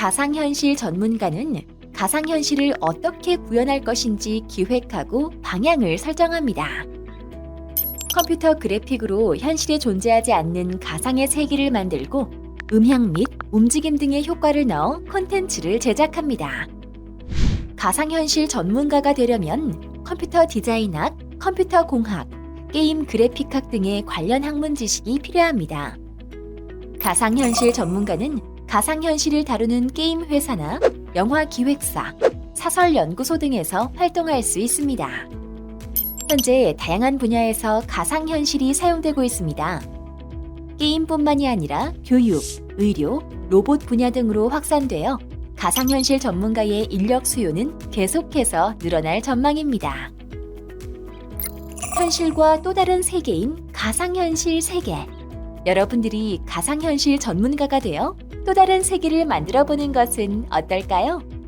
가상현실 전문가는 가상현실을 어떻게 구현할 것인지 기획하고 방향을 설정합니다. 컴퓨터 그래픽으로 현실에 존재하지 않는 가상의 세계를 만들고 음향 및 움직임 등의 효과를 넣어 콘텐츠를 제작합니다. 가상현실 전문가가 되려면 컴퓨터 디자인학, 컴퓨터 공학, 게임 그래픽학 등의 관련 학문 지식이 필요합니다. 가상현실 전문가는 가상현실을 다루는 게임 회사나 영화 기획사, 사설 연구소 등에서 활동할 수 있습니다. 현재 다양한 분야에서 가상현실이 사용되고 있습니다. 게임뿐만이 아니라 교육, 의료, 로봇 분야 등으로 확산되어 가상현실 전문가의 인력 수요는 계속해서 늘어날 전망입니다. 현실과 또 다른 세계인 가상현실 세계. 여러분들이 가상현실 전문가가 되어 또 다른 세계를 만들어 보는 것은 어떨까요?